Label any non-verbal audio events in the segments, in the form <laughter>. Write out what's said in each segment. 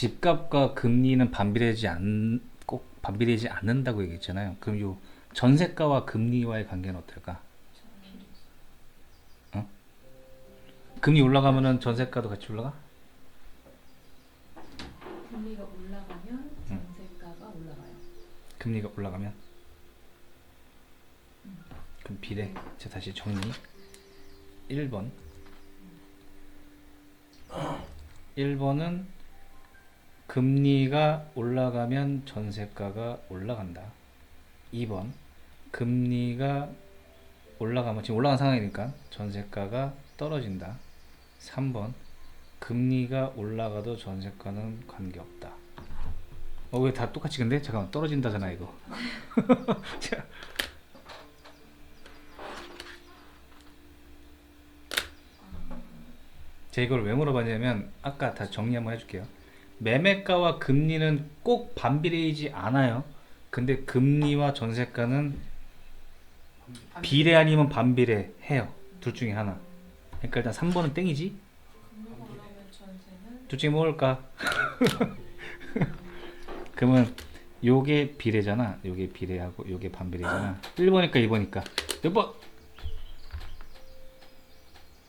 집값과 금리는 반비례하지 않, 꼭 반비례하지 않는다고 얘기했잖아요. 그럼 요 전세가와 금리와의 관계는 어떨까? 어? 금리 올라가면은 전세가도 같이 올라가? 금리가 올라가면 전세가가 올라가요. 금리가 올라가면? 그럼 비례. 자, 다시 정리. 1번. 1번은 금리가 올라가면 전세가가 올라간다. 2번. 금리가 올라가면 지금 올라간 상황이니까 전세가가 떨어진다. 3번. 금리가 올라가도 전세가는 관계없다. 어, 왜 다 똑같이 근데? 잠깐만, 떨어진다잖아, 이거. <laughs> 자. 제가 이걸 왜 물어봤냐면, 아까 다 정리 한번 해줄게요. 매매가와 금리는 꼭 반비례이지 않아요. 근데 금리와 전세가는 비례 아니면 반비례 해요. 둘 중에 하나. 그러니까 일단 3번은 땡이지? 둘 중에 뭘까? 그러면 <laughs> 요게 비례잖아. 요게 비례하고 요게 반비례잖아. 1번이니까 2번이니까. 몇 번?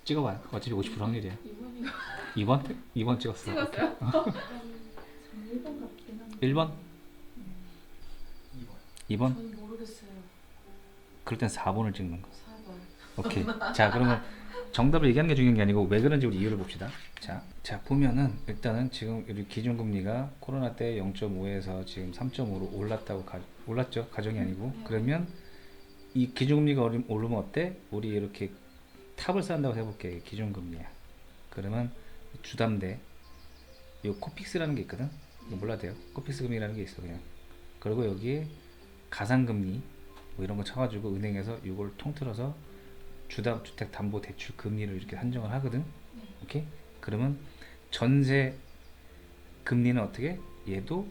찍어봐요. 어차피 50% 확률이야. 이번이가 2번? 2번 찍었어. 찍었어요? <laughs> 저는 1번 같긴 한데 1번? 2번? 저는 모르겠어요. 그럴 땐 4번을 찍는 거. 4번. 오케이. 자, 그러면 정답을 얘기하는 게 중요한 게 아니고 왜 그런지 우리 이유를 봅시다. 자, 자 보면은 일단은 지금 우리 기준금리가 코로나 때 0.5에서 지금 3.5로 올랐다고 가, 올랐죠. 가정이 아니고 그러면 이 기준금리가 오르- 오르면 어때? 우리 이렇게 탑을 쌓는다고 해볼게. 기준금리야. 그러면 주담대 요 코픽스라는 게 있거든. 이거 몰라도 돼요. 코픽스 금리라는 게 있어 그냥. 그리고 여기에 가상금리 뭐 이런 거 쳐가지고 은행에서 이걸 통틀어서 주담 주택 담보 대출 금리를 이렇게 산정을 하거든. 오케이? 그러면 전세 금리는 어떻게? 얘도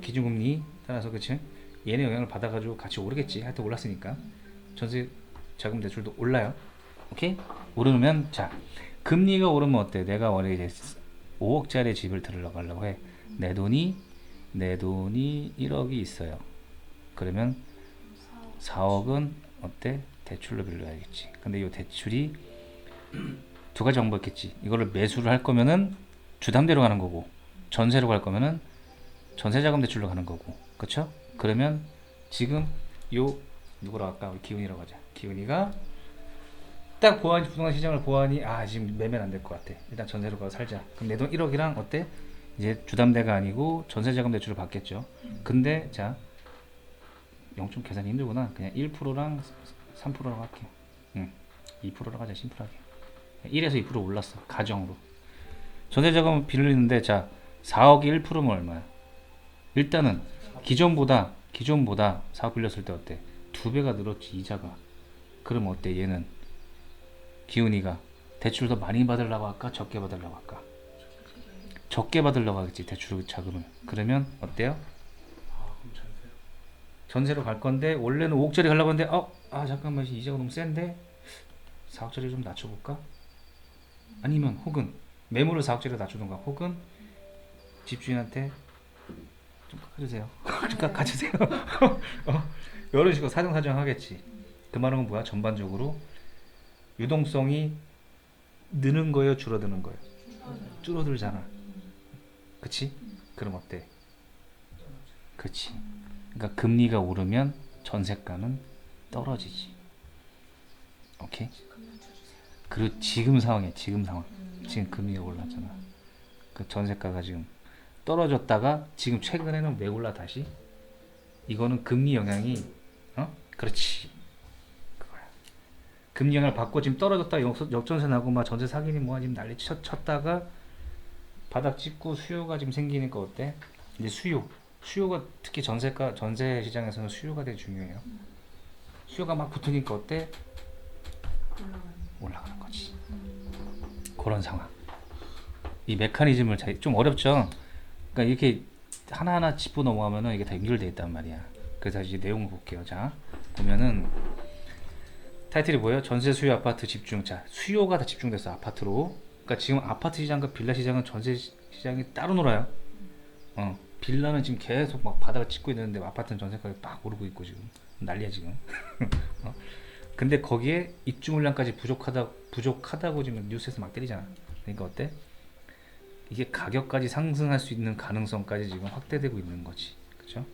기준금리 따라서 그치? 얘네 영향을 받아가지고 같이 오르겠지. 하여튼 올랐으니까 전세 자금 대출도 올라요. 오케이? 오르면 자 금리가 오르면 어때? 내가 원래 이제 5억짜리 집을 들으려고 해. 내 돈이 내 돈이 1억이 있어요. 그러면 4억은 어때? 대출로 빌려야겠지. 근데 이 대출이 두 가지 방법 있겠지. 이거를 매수를 할 거면은 주담대로 가는 거고 전세로 갈 거면은 전세자금 대출로 가는 거고. 그렇죠? 그러면 지금 요 누구라고 할까? 우리 기훈이라고 하자. 기훈이가 딱 보안 부동산 시장을 보아하니 아 지금 매매는 안 될 것 같아. 일단 전세로 가서 살자. 그럼 내 돈 1억이랑 어때? 이제 주담대가 아니고 전세자금 대출을 받겠죠. 근데 자 0좀 계산이 힘들구나. 그냥 1%랑 3%라고 할게. 응. 2%라고 하자 심플하게. 1에서 2% 올랐어. 가정으로. 전세자금 빌리는데 자 4억이 1%면 얼마야? 일단은 기존보다 기존보다 4억 빌렸을 때 어때? 두 배가 늘었지 이자가. 그럼 어때 얘는 기훈이가 대출 더 많이 받으려고 할까 적게 받으려고 할까? 적게 받으려고 하겠지 대출 자금을. 그러면 어때요? 전세로. 갈 건데 원래는 5억짜리 가려고 했는데 어, 아 잠깐만 이자가 너무 센데? 4억짜리 좀 낮춰볼까? 아니면 혹은 매물을 4억짜리로 낮추던가 혹은 집주인한테 좀 깎아주세요. <laughs> 좀 깎아주세요. <laughs> 어, 이런 식으로 사정사정 하겠지. 그 말은 뭐야? 전반적으로 유동성이 느는 거예요 줄어드는 거예요. 줄어들잖아 그치? 그럼 어때? 그치 그러니까 금리가 오르면 전세가는 떨어지지. 오케이? 그리고 지금 상황에 지금 상황. 지금 금리가 올랐잖아. 그 전세가가 지금 떨어졌다가 지금 최근에는 왜 올라 다시? 이거는 금리 영향이 어? 그렇지. 금리 영향을 받고 지금 떨어졌다 역, 역전세 나고 막 전세 사기니 뭐가 지금 난리 쳤, 쳤다가 바닥 찍고 수요가 지금 생기니까 어때? 이제 수요 수요가 특히 전세가 전세 시장에서는 수요가 되게 중요해요. 수요가 막 붙으니까 어때? 올라가는. 거지. 그런 상황. 이 메커니즘을 잘, 좀 어렵죠. 그러니까 이렇게 하나하나 짚고 넘어가면은 이게 다 연결돼 있단 말이야. 그래서 이제 내용을 볼게요. 자, 보면은 타이틀이 뭐예요? 전세 수요 아파트 집중. 자, 수요가 다 집중됐어 아파트로. 그러니까 지금 아파트 시장과 빌라 시장은 전세 시- 시장이 따로 놀아요. 어 빌라는 지금 계속 막 바닥을 찍고 있는데 아파트는 전세 가격이 막 오르고 있고 지금 난리야 지금. <laughs> 어? 근데 거기에 입주 물량까지 부족하다 부족하다고 지금 뉴스에서 막 때리잖아. 그러니까 어때? 이게 가격까지 상승할 수 있는 가능성까지 지금 확대되고 있는 거지. 그죠?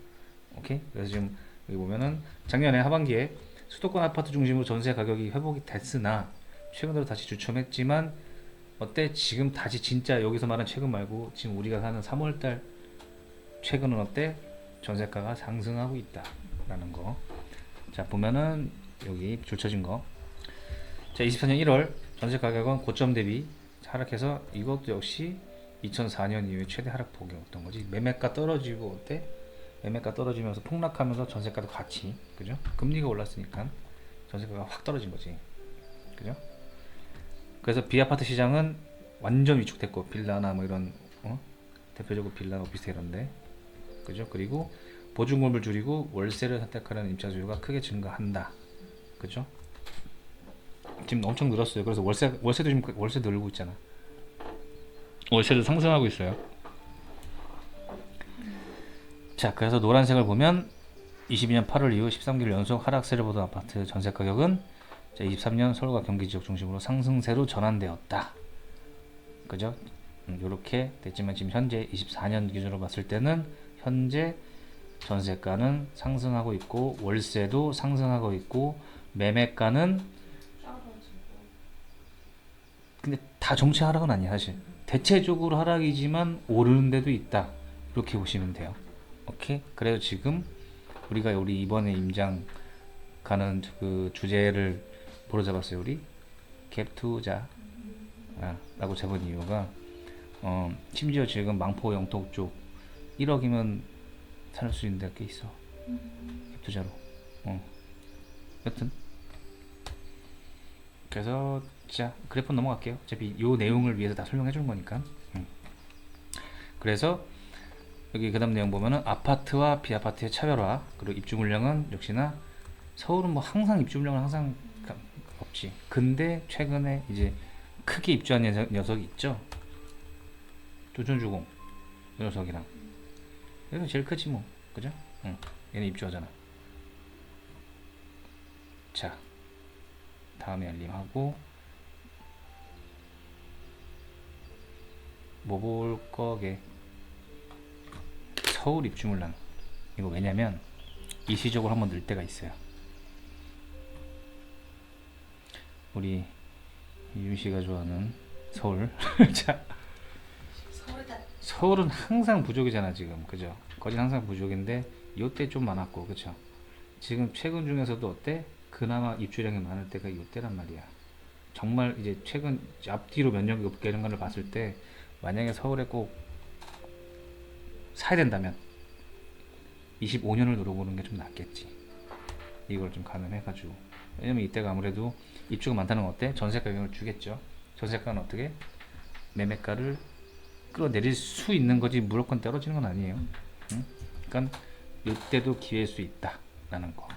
오케이? 그래서 지금 여기 보면은 작년에 하반기에 수도권 아파트 중심으로 전세 가격이 회복이 됐으나 최근 들어 다시 주춤했지만 어때? 지금 다시 진짜 여기서 말하는 최근 말고 지금 우리가 사는 3월달 최근은 어때? 전세가가 상승하고 있다라는 거. 자 보면은 여기 줄 쳐진 거. 자 24년 1월 전세 가격은 고점 대비 하락해서 이것도 역시 2004년 이후에 최대 하락폭이었던 거지. 매매가 떨어지고 어때? 매매가 떨어지면서 폭락하면서 전세가도 같이 그죠? 금리가 올랐으니까 전세가가 확 떨어진 거지. 그죠? 그래서 비아파트 시장은 완전 위축됐고 빌라나 뭐 이런 어? 대표적으로 빌라 오피스텔 이런데 그죠? 그리고 보증금을 줄이고 월세를 선택하는 임차 수요가 크게 증가한다. 그죠? 지금 엄청 늘었어요. 그래서 월세 월세도 지금 월세 늘고 있잖아. 월세도 상승하고 있어요. 자, 그래서 노란색을 보면 22년 8월 이후 13개월 연속 하락세를 보던 아파트 전세 가격은 자, 23년 서울과 경기 지역 중심으로 상승세로 전환되었다. 그죠? 이렇게 됐지만 지금 현재 24년 기준으로 봤을 때는 현재 전세가는 상승하고 있고 월세도 상승하고 있고 매매가는 근데 다 정체 하락은 아니야 사실. 대체적으로 하락이지만 오르는 데도 있다. 이렇게 보시면 돼요. 오케이? 그래서 지금. 우리가 우리 이번에 임장 가는 그 주제를 뭐로 잡았어요 우리 갭 투자 아, 라고 잡은 이유가 어, 심지어 지금 망포 영통 쪽 1억이면 살 수 있는 데가 꽤 있어 갭 투자로 어. 여튼 그래서 자 그래프 넘어갈게요. 어차피 요 내용을 위해서 다 설명해 주는 거니까. 음. 그래서 여기 그 다음 내용 보면은 아파트와 비아파트의 차별화 그리고 입주 물량은 역시나 서울은 뭐 항상 입주 물량은 항상 가- 없지. 근데 최근에 이제 크게 입주한 녀석, 녀석이 있죠. 조선주공 이 녀석이랑 얘가 제일 크지 뭐 그죠? 응. 얘는 입주하잖아. 자 다음에 알림하고 뭐 볼 거게 서울 입주물량 이거 왜냐면 일시적으로 한번 늘 때가 있어요 우리 이윤 씨가 좋아하는 서울. <laughs> 자 서울은 항상 부족이잖아 지금. 그죠? 거진 항상 부족인데 요때 좀 많았고 그쵸 지금 최근 중에서도 어때? 그나마 입주량이 많을 때가 요때란 말이야. 정말 이제 최근 앞뒤로 몇년 계량간을 봤을 때 만약에 서울에 꼭 사야 된다면 25년을 노려보는 게 좀 낫겠지. 이걸 좀 가늠해가지고. 왜냐면 이때가 아무래도 입주가 많다는 건 어때 전세가 영향을 주겠죠 전세가는 어떻게 매매가를 끌어내릴 수 있는 거지 무조건 떨어지는 건 아니에요. 응? 그러니까 이때도 기회일 수 있다라는 거.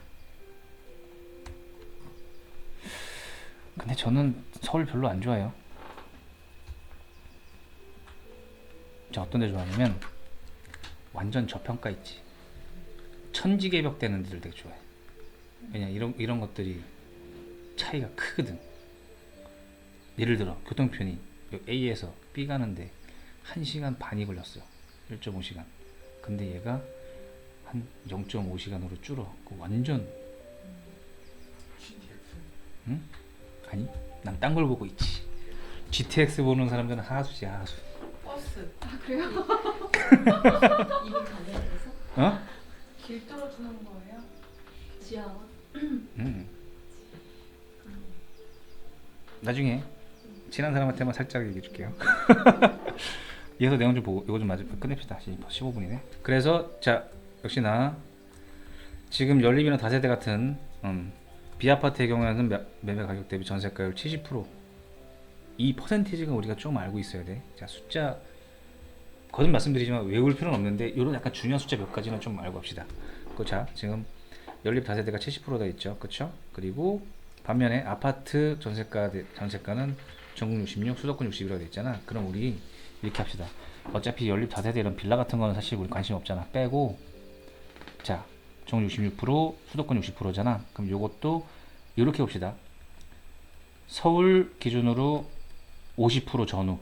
근데 저는 서울 별로 안 좋아해요. 저 어떤 데 좋아하냐면 완전 저평가 있지. 천지개벽 되는 데를 되게 좋아해. 왜냐 이런 이런 것들이 차이가 크거든. 예를 들어 교통편이 A에서 B 가는데 1시간 반이 걸렸어요. 1.5시간. 근데 얘가 한 0.5시간으로 줄어. 그 완전 응? 아니, 난 딴 걸 보고 있지. GTX 보는 사람들은 하수지 하수. 버스 아 그래요? 이미 가게에서 어? 길 뚫어주는 거예요? 지하와? 음. 나중에 친한 사람한테만 살짝 얘기해 줄게요. <laughs> 이어서 내용 좀 보고 이거 좀 마저 끝냅시다. 15분이네. 그래서 자 역시나 지금 연립이나 다세대 같은 음, 비아파트의 경우에는 매- 매매 가격 대비 전세가율 70%이 퍼센티지가 우리가 좀 알고 있어야 돼. 자 숫자 거듭 말씀드리지만 외울 필요는 없는데 이런 약간 중요한 숫자 몇 가지는 좀 알고 합시다. 그자 지금 연립 다세대가 70%다 있죠, 그렇죠? 그리고 반면에 아파트 전세가 대- 전세가는 전국 66, 수도권 61로 돼 있잖아. 그럼 우리 이렇게 합시다. 어차피 연립 다세대 이런 빌라 같은 거는 사실 우리 관심 없잖아. 빼고 자, 정 66%, 수도권 60%잖아. 그럼 요것도 이렇게 봅시다. 서울 기준으로 50% 전후.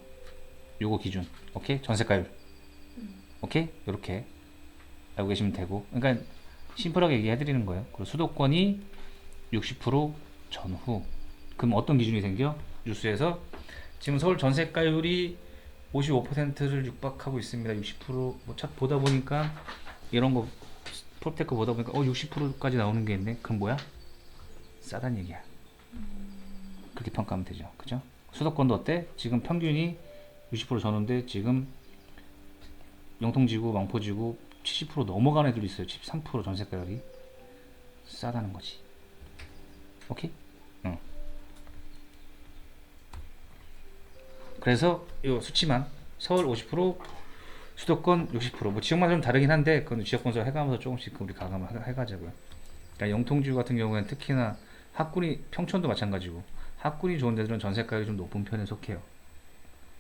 요거 기준. 오케이? 전세가율. 오케이? 요렇게 알고 계시면 되고. 그러니까 심플하게 얘기해 드리는 거예요. 그리고 수도권이 60% 전후. 그럼 어떤 기준이 생겨? 뉴스에서 지금 서울 전세가율이 55%를 육박하고 있습니다. 60%뭐차 보다 보니까 이런 거 프로테크 보다 보니까 어 60%까지 나오는 게 있네. 그럼 뭐야? 싸단 얘기야. 그렇게 평가하면 되죠. 그죠? 수도권도 어때? 지금 평균이 60% 전후인데 지금 영통지구, 망포지구 70% 넘어간 애들도 있어요. 73% 전세가율이 싸다는 거지. 오케이? 그래서 이 수치만 서울 50%, 수도권 60%뭐 지역마다 좀 다르긴 한데 그건 지역 분석 해가면서 조금씩 우리 가감을 해- 해가자고요. 그러니까 영통지구 같은 경우에는 특히나 학군이 평촌도 마찬가지고 학군이 좋은 데들은 전세가율이 좀 높은 편에 속해요.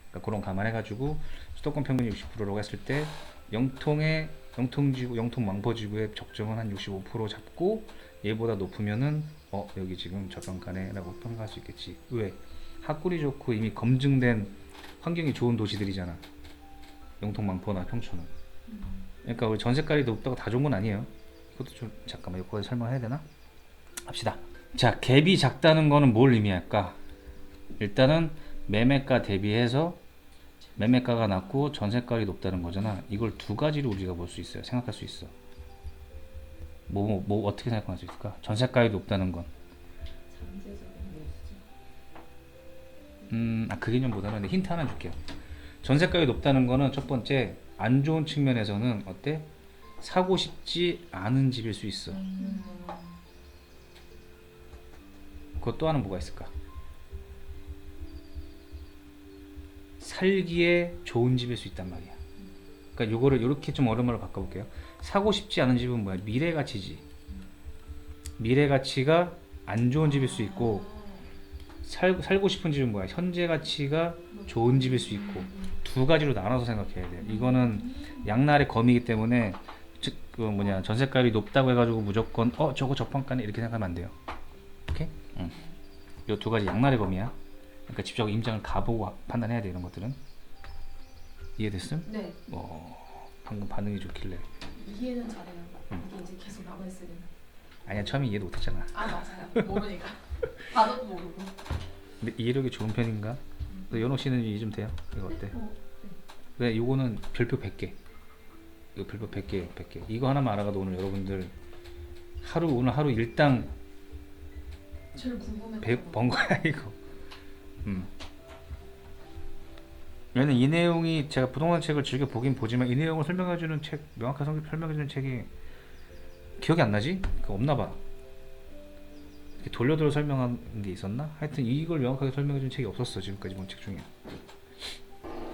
그러니까 그런 감안해가지고 수도권 평균이 60%라고 했을 때 영통의 영통지구, 영통 망포지구의 적정은 한 65% 잡고 얘보다 높으면은 어 여기 지금 저평가네라고 평가할 수 있겠지. 왜? 학군이 좋고 이미 검증된 환경이 좋은 도시들이잖아. 영통 망포나 평촌은. 그러니까 우리 전세가율이 높다고 다 좋은 건 아니에요. 이것도 좀 잠깐만 여기까지 설명해야 되나? 합시다. 자, 갭이 작다는 거는 뭘 의미할까? 일단은 매매가 대비해서 매매가가 낮고 전세가율이 높다는 거잖아. 이걸 두 가지로 우리가 볼 수 있어요. 생각할 수 있어. 뭐, 뭐, 뭐 어떻게 생각할 수 있을까? 전세가율이 높다는 건. 음, 아, 그 개념보다는 힌트 하나 줄게요. 전세가율이 높다는 거는 첫 번째 안 좋은 측면에서는 어때? 사고 싶지 않은 집일 수 있어. 그것 또 하나 뭐가 있을까? 살기에 좋은 집일 수 있단 말이야. 그러니까 요거를 이렇게 좀 어려움으로 바꿔볼게요. 사고 싶지 않은 집은 뭐야? 미래 가치지. 미래 가치가 안 좋은 집일 수 있고 살, 살고 싶은 집은 뭐야? 현재 가치가 좋은 집일 수 있고 두 가지로 나눠서 생각해야 돼. 이거는 양날의 검이기 때문에 즉 그 뭐냐 전세가율이 높다고 해가지고 무조건 어 저거 저평가네 이렇게 생각하면 안 돼요. 오케이? 응. 요두 가지 양날의 검이야. 그러니까 직접 임장을 가보고 판단해야 돼 이런 것들은. 이해됐음? 네, 어 방금 반응이 좋길래 이해는 잘해요. 음. 이게 이제 계속 남아있으면. 아니야 처음에 이해도 못했잖아. 아 맞아요. 모르니까. <laughs> 단어도 모르고. 근데 이해력이 좋은 편인가? 그 연호 씨는 이해 좀 돼요? 이거 어때? 어, 왜 요거는 별표 100개. 이거 별표 100개, 100개. 이거 하나만 알아가도 오늘 여러분들 하루 오늘 하루 일당 제일 궁금했던 100 거. 번 거야 이거. 음. 얘는 이 내용이 제가 부동산 책을 즐겨 보긴 보지만 이 내용을 설명해주는 책, 명확하게 설- 설명해주는 책이 기억이 안 나지? 그 없나 봐. 돌려돌려 설명한 게 있었나? 하여튼 이걸 명확하게 설명해주는 책이 없었어 지금까지 본 책 중에.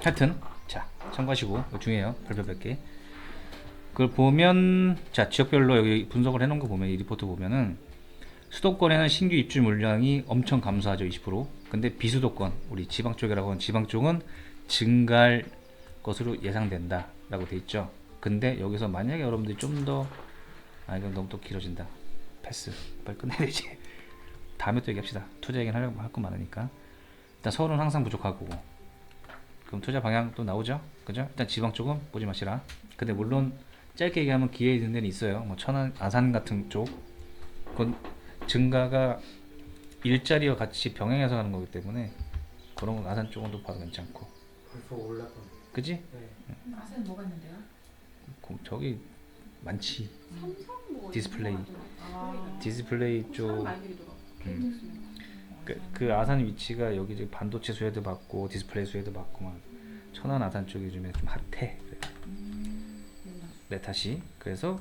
하여튼 자 참고하시고 중요해요 별표 100개. 그걸 보면 자 지역별로 여기 분석을 해놓은 거 보면 이 리포트 보면은 수도권에는 신규 입주 물량이 엄청 감소하죠 20% 근데 비수도권 우리 지방 쪽이라고 하는 지방 쪽은 증가할 것으로 예상된다 라고 돼 있죠 근데 여기서 만약에 여러분들이 좀 더 아 이건 너무 또 길어진다 패스 빨리 끝내야 되지 다음에 또 얘기합시다 투자 얘기는 하려고 할 거 많으니까 일단 서울은 항상 부족하고 그럼 투자 방향 또 나오죠 그죠 일단 지방 쪽은 보지 마시라 근데 물론 짧게 얘기하면 기회 있는 데는 있어요 뭐 천안 아산 같은 쪽 그건 증가가 일자리와 같이 병행해서 가는 거기 때문에 그런 건 아산 쪽은 또 봐도 괜찮고 벌써 올랐던. 그지? 네. 아세는 뭐가 있는데요? 고- 저기 많지 삼성 뭐 디스플레이. 아. 디스플레이 사람 쪽 들더라고. 음. 그, 그 아산 위치가 여기 지금 반도체 수혜도 받고 디스플레이 수혜도 받고 막 천안 아산 쪽이 요즘에 좀 핫해. 내 탓이 그래서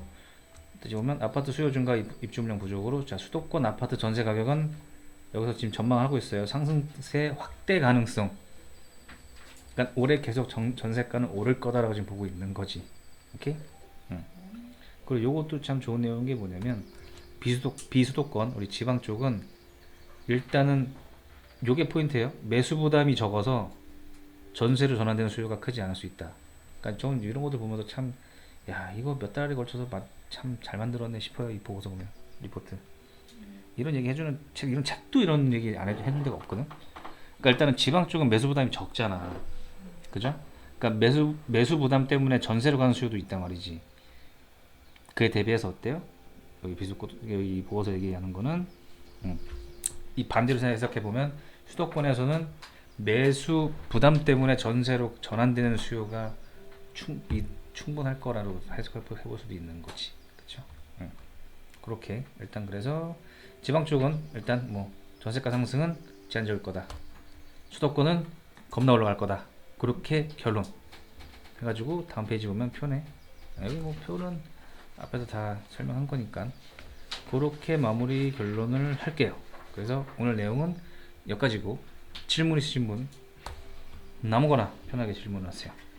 이제 보면 아파트 수요 증가 입- 입주 물량 부족으로 자 수도권 아파트 전세 가격은 여기서 지금 전망하고 있어요. 상승세 확대 가능성. 그러니까 올해 계속 정, 전세가는 오를 거다라고 지금 보고 있는 거지. 오케이? 응. 그리고 요것도 참 좋은 내용인 게 뭐냐면 비수도 비수도권 우리 지방 쪽은 일단은 요게 포인트예요. 매수 부담이 적어서 전세로 전환되는 수요가 크지 않을 수 있다. 그러니까 좀 이런 것들 보면서 참 야 이거 몇 달에 걸쳐서 참 잘 만들었네 싶어요 이 보고서 보면 리포트. 이런 얘기 해주는 책 이런 책도 이런 얘기 안 해, 해준 데가 없거든? 그러니까 일단은 지방 쪽은 매수 부담이 적잖아. 그죠? 그러니까 매수 매수 부담 때문에 전세로 가는 수요도 있단 말이지. 그에 대비해서 어때요 여기 비수꽃 여기 보고서 얘기하는 거는 음, 이 반대로 생각해 보면 수도권에서는 매수 부담 때문에 전세로 전환되는 수요가 충, 이, 충분할 거라고 해석해 볼 수도 있는 거지. 그렇죠? 그렇게 일단 그래서 지방 쪽은 일단 뭐 전세가 상승은 제한적일 거다. 수도권은 겁나 올라갈 거다. 그렇게 결론. 해가지고 다음 페이지 보면 표네. 여기 뭐 표는 앞에서 다 설명한 거니까 그렇게 마무리 결론을 할게요. 그래서 오늘 내용은 여기까지고 질문 있으신 분 아무거나 편하게 질문하세요.